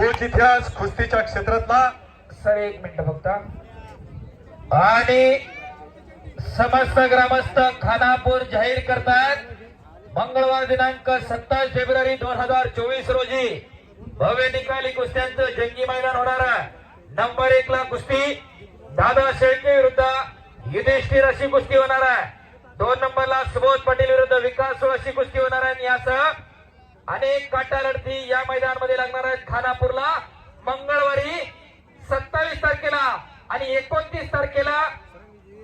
तोच इतिहास कुस्तीच्या क्षेत्रातला. सर एक मिनिट फक्त आणि समस्त ग्रामस्थ खानापूर जाहीर करतात. मंगळवार दिनांक सत्तावीस फेब्रुवारी दोन हजार चोवीस रोजी भव्य निकाली कुस्त्यांचं जंगी मैदान होणार आहे. नंबर एक ला कुस्ती. दादा शेळके विरुद्ध युधिष्ठिर अशी कुस्ती होणार आहे. दोन नंबरला सुबोध पाटील विरुद्ध विकास अशी कुस्ती होणार आहे आणि यासह अनेक काटा लढती या मैदानामध्ये लागणार आहेत खानापूरला. मंगळवारी सत्तावीस तारखेला आणि एकोणतीस तारखेला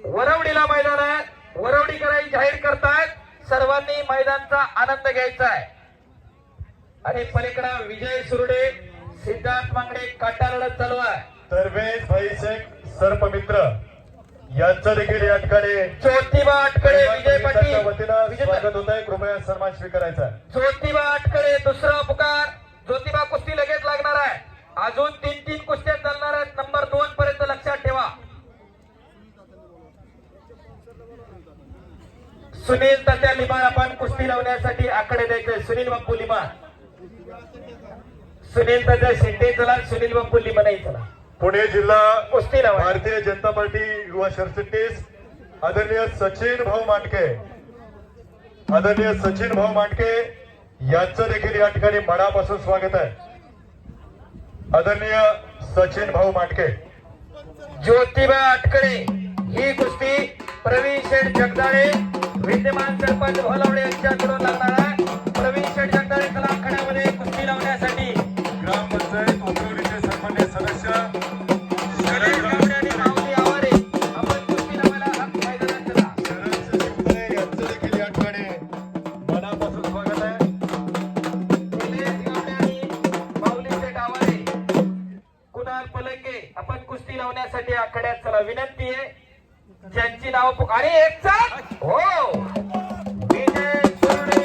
वरवडीला मैदान आहे. वरवडीकरांनी जाहीर करतायत. सर्वांनी मैदानचा आनंद घ्यायचा आहे. आणि पलीकडे विजय सुरडे सिद्धार्थ मांगडे काटा लढत चालू आहे. तरवेज भाई शेख यांचं देखील या ठिकाणी ज्योतिबा अटकडे विजय पाटील. स्वागत होत आहे कृपया सन्मान स्वीकारायचा. ज्योतिबा अटकडे दुसरा पुकार. ज्योतिबा कुस्ती लगेच लागणार आहे. अजून तीन तीन कुस्त्या चालणार आहेत. नंबर दोन पर्यंत लक्षात ठेवा. सुनील तात्या लिमान आपण कुस्ती लावण्यासाठी आकडे द्यायचे सुनील बाप्पू लिमान सुनील तात्या शेट्टे चला सुनील बाप्पू लिमानही चला. पुणे जिल्हा भारतीय जनता पार्टी युवा सरचिटणीस आदरणीय सचिन भाऊ मांडके. आदरणीय सचिन भाऊ मांडके यांचं देखील या ठिकाणी मनापासून स्वागत आहे. आदरणीय सचिन भाऊ मांडके. ज्योतिबा अटकडे ही कुस्ती प्रवीण शेठ जगदाळे विद्यमान सरपंच भोलावडे यांच्याकडून लागणार आहे. प्रवीण शेठ आपण कुस्ती आखाड्यात चला विनंती आहे. ज्यांची नाव पुक- आणि एक चाक